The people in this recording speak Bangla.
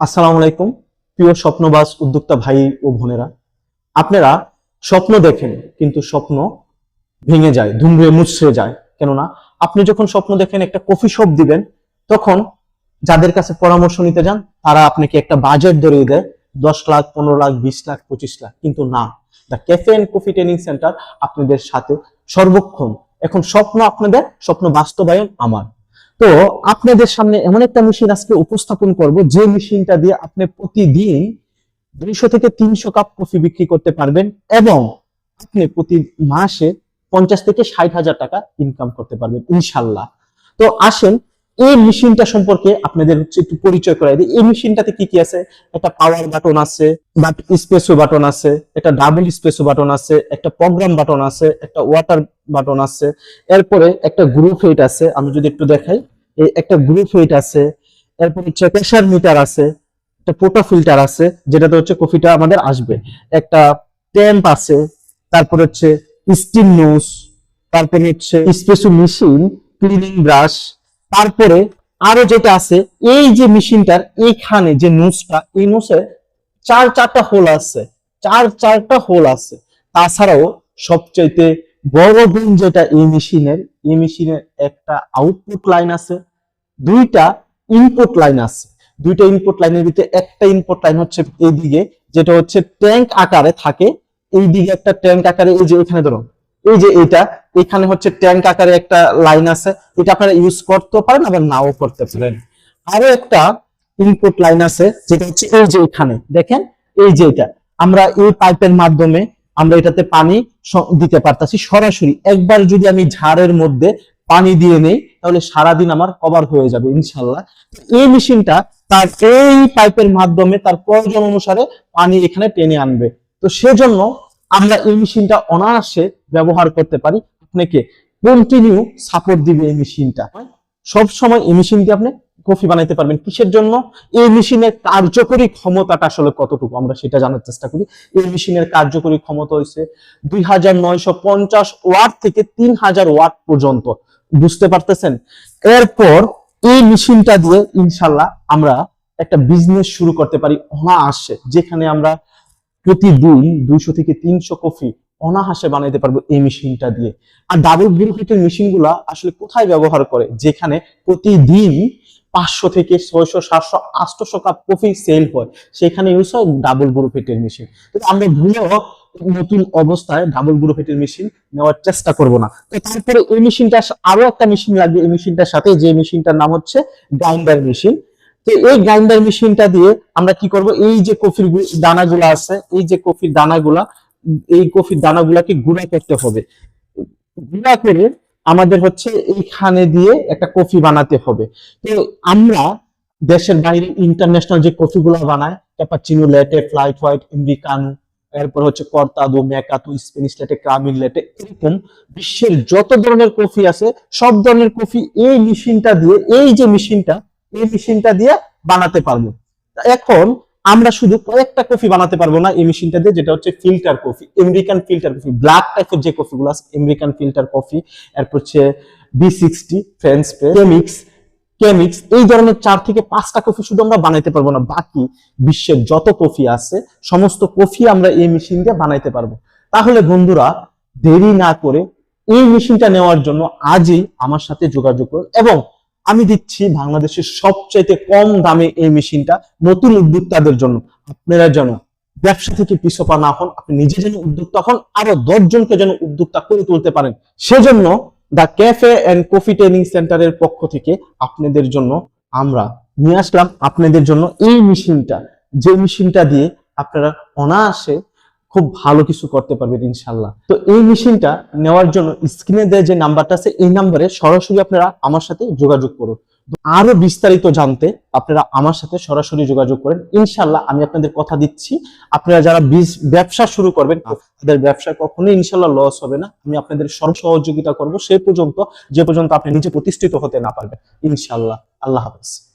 আসসালামু আলাইকুম। প্রিয় স্বপ্নবাস উদ্যোক্তা ভাই ও বোনেরা, আপনারা স্বপ্ন দেখেন, কিন্তু স্বপ্ন ভেঙে যায়, ধুমড়ে মুছড়ে যায়। কেননা, আপনি যখন স্বপ্ন দেখেন, একটা কফি শপ দিবেন, তখন যাদের কাছে পরামর্শ নিতে যান, তারা আপনাকে একটা বাজেট ধরিয়ে দেয়, দশ লাখ, পনেরো লাখ, বিশ লাখ, পঁচিশ লাখ। কিন্তু না the cafe and coffee training centre আপনাদের সাথে সর্বক্ষণ। এখন স্বপ্ন আপনাদের, স্বপ্ন বাস্তবায়ন আমার। তো আপনাদের সামনে এমন একটা মেশিন আজকে উপস্থাপন করব, যে মেশিনটা দিয়ে আপনি প্রতিদিন দুইশো থেকে তিনশো কাপ কফি বিক্রি করতে পারবেন এবং আপনি প্রতি মাসে পঞ্চাশ থেকে ষাট হাজার টাকা ইনকাম করতে পারবেন, ইনশাল্লাহ। তো আসেন এই মেশিনটা সম্পর্কে আপনাদের হচ্ছে একটু পরিচয় করাই দিই। এই মেশিনটাতে কি কি আছে? একটা পাওয়ার বাটন আছে বাট স্পেসো বাটন আছে, একটা ডাবল স্পেসো বাটন আছে, একটা প্রোগ্রাম বাটন আছে, একটা ওয়াটার বাটন আছে, এরপরে একটা গ্রুপ হেট আছে, আমি যদি একটু দেখাই, এই একটা গ্রুপ হেট আছে, এরপর হচ্ছে প্রেশার মিটার আছে, একটা পোটা ফিল্টার আছে, যেটাতে হচ্ছে কফিটা আমাদের আসবে। একটা ট্যাম্প আছে, তারপর হচ্ছে স্টিম নোজ তারপরে হচ্ছে স্পেশো মেশিন ক্লিনিং ব্রাশ তারপরে আরও যেটা আছে, এই যে মেশিনটার এইখানে যে নোজটা, এই নোসে চার চারটা হোল আছে, চার চারটা হোল আছে। তাছাড়াও সবচাইতে বড় গুণ যেটা এই মেশিনের এই মেশিনের একটা আউটপুট লাইন আছে, দুইটা ইনপুট লাইন আছে। দুইটা ইনপুট লাইনের ভিতরে একটা ইনপুট লাইন হচ্ছে এইদিকে, যেটা হচ্ছে ট্যাঙ্ক আকারে থাকে। এই দিকে একটা ট্যাঙ্ক আকারে, এই যে এখানে ধরো, এই যে এটা এখানে হচ্ছে ট্যাঙ্ক আকারে একটা লাইন আছে। এটা আপনারা ইউজ করতে পারেন, আবার নাও করতে পারেন। আরও একটা ইনপুট লাইন আছে, যেটা হচ্ছে এই যে এখানে, দেখেন? এই যে এটা। আমরা এই পাইপের মাধ্যমে আমরা এটাতে পানি দিতে পারতাছি। সরাসরি একবার যদি আমি ঝাড়ের মধ্যে পানি দিয়ে নেই, তাহলে সারাদিন আমার কভার হয়ে যাবে, ইনশাল্লাহ। এই মেশিনটা তার এই পাইপের মাধ্যমে তার প্রয়োজন অনুসারে পানি এখানে টেনে আনবে। তো সেজন্য আমরা এই মেশিনটা অনায়াসে ব্যবহার করতে পারি। আপনাকে কন্টিনিউ সাপোর্ট দিবে এই মেশিনটা সব সময় এই মেশিন দিয়ে আপনি কফি বানাইতে পারবেন। কিসের জন্য? এই মেশিনের কার্যকরী ক্ষমতাটা আসলে কতটুকু? আমরা সেটা জানার চেষ্টা করি। এই মেশিনের কার্যকরী ক্ষমতা হয়েছে দুই হাজার নয়শো পঞ্চাশ ওয়াট থেকে তিন হাজার ওয়াট পর্যন্ত। বুঝতে পারতেছেন? এরপর এই মেশিনটা দিয়ে ইনশাল্লাহ আমরা একটা বিজনেস শুরু করতে পারি অনায়াসে। যেখানে আমরা প্রতিদিন দুইশো থেকে তিনশো কফি অনাহাসে বানাইতে পারব এই মেশিনটা দিয়ে। আর ডাবল ব্রুফিটের মেশিনগুলা আসলে কোথায় ব্যবহার করে? যেখানে প্রতিদিন পাঁচশো থেকে ছয়শো, সাতশো, আটশো কাপ কফি সেল হয়। সেখানে ইউজ হয় ডাবল ব্রুফিটের মেশিন। আমরা ভুলেও নতুন অবস্থায় ডাবল ব্রুফিটের মেশিন নেওয়ার চেষ্টা করব না। তো তারপরে ওই মেশিনটা আরও একটা মেশিন লাগবে এই মেশিনটার সাথে। যে মেশিনটার নাম হচ্ছে গ্রাইন্ডার মেশিন তো এই গ্রাইন্ডার মেশিনটা দিয়ে আমরা কি করব? এই যে কফির দানাগুলো আছে, এই যে কফির দানাগুলা এই কফির দানাগুলাকে গুঁড়া করতে হবে। গুঁড়া করে আমাদের হচ্ছে এইখানে দিয়ে একটা কফি বানাতে হবে। তো আমরা দেশের বাইরে ইন্টারন্যাশনাল যে কফিগুলো বানায় ক্যাপাচিনো লেটে ফ্লাইট হোয়াইট আমেরিকানো এরপর হচ্ছে কর্তাদো মেকাতো স্পেনিশ লেটে ক্রামিন লেটে এরকম বিশ্বের যত ধরনের কফি আছে, সব ধরনের কফি এই মেশিনটা দিয়ে, এই যে মেশিনটা এই মেশিনটা দিয়ে বানাতে পারব। এখন আমরা শুধু কয়েকটা কফি বানাতে পারব না এই মেশিনটা দিয়ে, যেটা হচ্ছে filter coffee American filter coffee black টাইপের যে কফিগুলো আছে আমেরিকান ফিল্টার কফি এরপর হচ্ছে V sixty French Chemex Chemex এই ধরনের চার থেকে পাঁচটা কফি শুধু আমরা বানাইতে পারব না, বাকি বিশ্বের যত কফি আছে, সমস্ত কফি আমরা এই মেশিন দিয়ে বানাইতে পারব। তাহলে বন্ধুরা, দেরি না করে এই মেশিনটা নেওয়ার জন্য আজই আমার সাথে যোগাযোগ করুন এবং আমি দিচ্ছি বাংলাদেশের সবচাইতে কম দামে এই মেশিনটা নতুন উদ্যোক্তাদের জন্য। আপনারা যেন ব্যবসা থেকে পিছপা না হন, আপনি নিজে যেন উদ্যোক্তা হন, আরও দশ জনকে যেন উদ্যোক্তা করে তুলতে পারেন। সেজন্য the cafe and coffee training সেন্টারের পক্ষ থেকে আপনাদের জন্য আমরা নিয়ে আসলাম। আপনাদের জন্য এই মেশিনটা, যে মেশিনটা দিয়ে আপনারা অনায়াসে খুব ভালো কিছু করতে পারবেন ইনশাল্লাহ তো এই মেশিনটা নেওয়ার জন্য স্ক্রিনে দেওয়া যে নাম্বারটা আছে এই নাম্বারে সরাসরি আপনারা আমার সাথে যোগাযোগ করুন। আরও বিস্তারিত জানতে আপনারা আমার সাথে সরাসরি যোগাযোগ করেন। ইনশাল্লাহ আমি আপনাদের কথা দিচ্ছি। আপনারা যারা ব্যবসা শুরু করবেন তাদের ব্যবসা কখনোই ইনশাল্লাহ লস হবে না। আমি আপনাদের সর্ব সহযোগিতা করব। সে পর্যন্ত যে পর্যন্ত আপনি নিজে প্রতিষ্ঠিত হতে না পারবেন ইনশাল্লাহ আল্লাহ হাফেজ।